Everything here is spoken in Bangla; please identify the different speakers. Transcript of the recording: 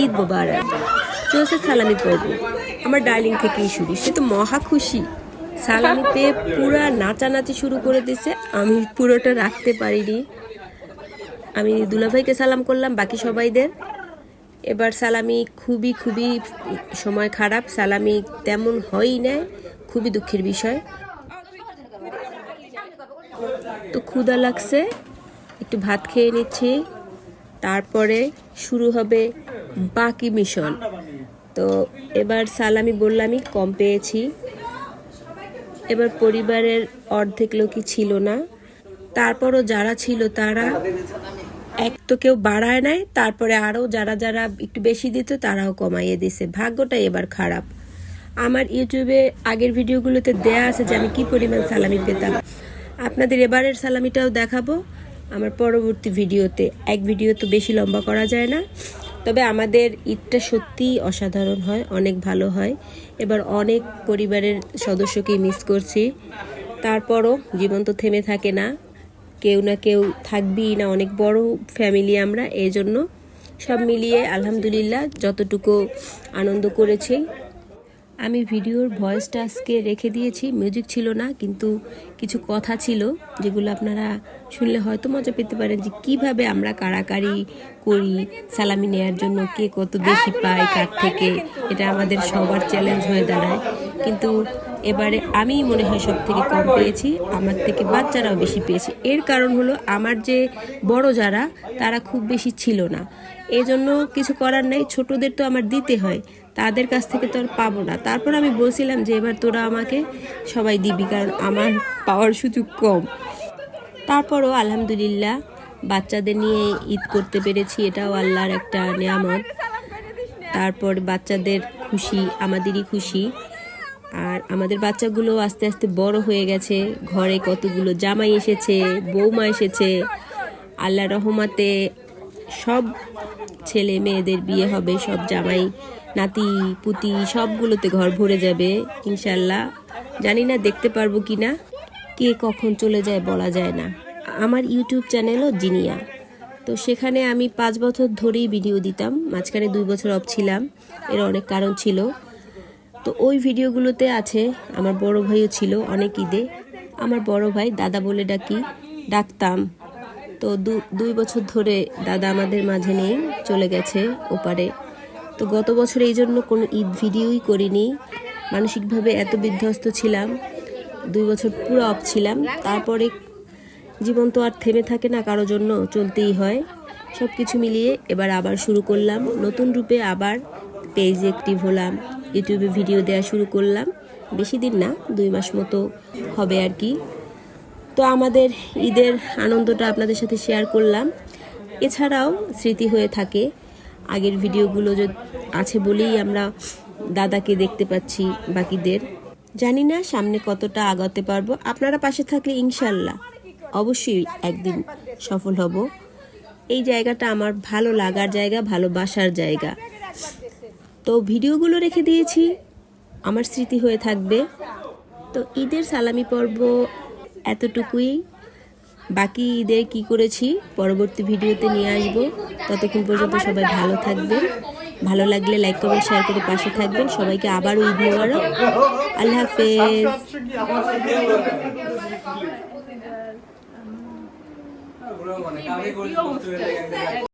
Speaker 1: ঈদ মোবারক। চলছে সালামি পর্ব আমার ডার্লিং থেকেই শুরু। সে তো মহা খুশি। সালামি পেয়ে পুরা নাচানাচি শুরু করে দিছে আমি পুরোটা রাখতে পারিনি। আমি দুলাভাইকে সালাম করলাম, বাকি সবাইদের। এবার সালামি খুবই খুবই সময় খারাপ। সালামি তেমন হয়ই না খুবই দুঃখের বিষয়। তো ক্ষুধা লাগছে। একটু ভাত খেয়ে নিচ্ছি। তারপরে শুরু হবে বাকি মিশন। তো এবার সালামি বললামই, কম পেয়েছি। এবার পরিবারের অর্ধেক লোকই ছিল না। তারপরও যারা ছিল তারা এক তো কেউ বাড়ায় নাই, তারপরে আরও যারা যারা একটু বেশি দিত তারাও কমাইয়ে দিছে। ভাগ্যটা এবার খারাপ। আমার ইউটিউবে আগের ভিডিওগুলোতে দেয়া আছে যে আমি কি পরিমাণ সালামি পেতাম। আপনাদের এবারের সালামিটাও দেখাবো। আমার পরবর্তী ভিডিওতে। এক ভিডিও তো বেশি লম্বা করা যায় না। তবে আমাদের ঈদটা সত্যিই অসাধারণ হয়, অনেক ভালো হয়। এবার অনেক পরিবারের সদস্যকেই মিস করছি। তারপরও জীবন তো থেমে থাকে না। কেউ না কেউ থাকবেই না, অনেক বড় ফ্যামিলি আমরা। এই জন্য সব মিলিয়ে আলহামদুলিল্লাহ যতটুকু আনন্দ করেছি আমি ভিডিওর ভয়েসটা আজকে রেখে দিয়েছি মিউজিক ছিল না, কিন্তু কিছু কথা ছিল, যেগুলো আপনারা শুনলে হয়তো মজা পেতে পারেন যে কীভাবে আমরা কাড়াকাড়ি করি, সালামি নেয়ার জন্য কে কত বেশি পায়, কার থেকে, এটা আমাদের সবার চ্যালেঞ্জ হয়ে দাঁড়ায়। কিন্তু এবারে আমি মনে হয় সব থেকে কম পেয়েছি, আমার থেকে বাচ্চারাও বেশি পেয়েছে। এর কারণ হলো আমার যে বড় যারা, তারা খুব বেশি ছিল না। এই জন্য কিছু করার নাই, ছোটদের তো আমার দিতে হয়, তাদের কাছ থেকে তো আর পাবো না। তারপর আমি বলছিলাম যে এবার তোরা আমাকে সবাই দিবি, কারণ আমার পাওয়ার সুযোগ কম। তারপরও আলহামদুলিল্লাহ, বাচ্চাদের নিয়ে ঈদ করতে পেরেছি, এটাও আল্লাহর একটা নিয়ামত। তারপর বাচ্চাদের খুশি, আমাদেরই খুশি। আর আমাদের বাচ্চাগুলো আস্তে আস্তে বড় হয়ে গেছে। ঘরে কতগুলো জামাই এসেছে, বৌমা এসেছে, আল্লাহ রহমাতে সব ছেলে মেয়েদের বিয়ে হবে, সব জামাই, নাতি, পুতি সবগুলোতে ঘর ভরে যাবে ইনশাল্লাহ জানি না দেখতে পারব কি না, কে কখন চলে যায় বলা যায় না। আমার ইউটিউব চ্যানেলও জিনিয়া। তো সেখানে আমি পাঁচ বছর ধরেই ভিডিও দিতাম, মাঝখানে দুই বছর অফ ছিলাম, এর অনেক কারণ ছিল। তো ওই ভিডিওগুলোতে আছে, আমার বড় ভাইও ছিল অনেক ঈদে। আমার বড় ভাই, দাদা বলে ডাকি, ডাকতাম। তো দুই বছর ধরে দাদা আমাদের মাঝে নেই, চলে গেছে ওপারে। তো গত বছর এই জন্য কোনো ঈদ ভিডিওই করিনি। মানসিকভাবে এত বিধ্বস্ত ছিলাম, দুই বছর পুরো অফ ছিলাম। তারপরে জীবন তো আর থেমে থাকে না, কারও জন্য চলতেই হয়। সব কিছু মিলিয়ে এবার আবার শুরু করলাম। নতুন রূপে আবার পেজ অ্যাক্টিভ হলাম ইউটিউবে ভিডিও দেওয়া শুরু করলাম। বেশি দিন না, দুই মাস মতো হবে আর কি। তো আমাদের ঈদের আনন্দটা আপনাদের সাথে শেয়ার করলাম। এছাড়াও স্মৃতি হয়ে থাকে। আগের ভিডিওগুলো আছে বলেই আমরা দাদাকে দেখতে পাচ্ছি, বাকিদের। জানি না সামনে কতটা আগাতে পারব। আপনারা পাশে থাকলে ইনশাল্লাহ অবশ্যই একদিন সফল হব। এই জায়গাটা আমার ভালো লাগার জায়গা, ভালোবাসার জায়গা। তো ভিডিওগুলো রেখে দিয়েছি। আমার স্মৃতি হয়ে থাকবে। তো ঈদের সালামি পর্ব এতটুকুই। বাকি ঈদের কি করেছি, পরবর্তী ভিডিওতে নিয়ে আসব। ততক্ষণ পর্যন্ত সবাই ভালো থাকবেন। ভালো লাগলে লাইক কমেন্ট শেয়ার করে পাশে থাকবেন। সবাইকে আবারও ঈদ মোবারক। আল্লাহ হাফেজ।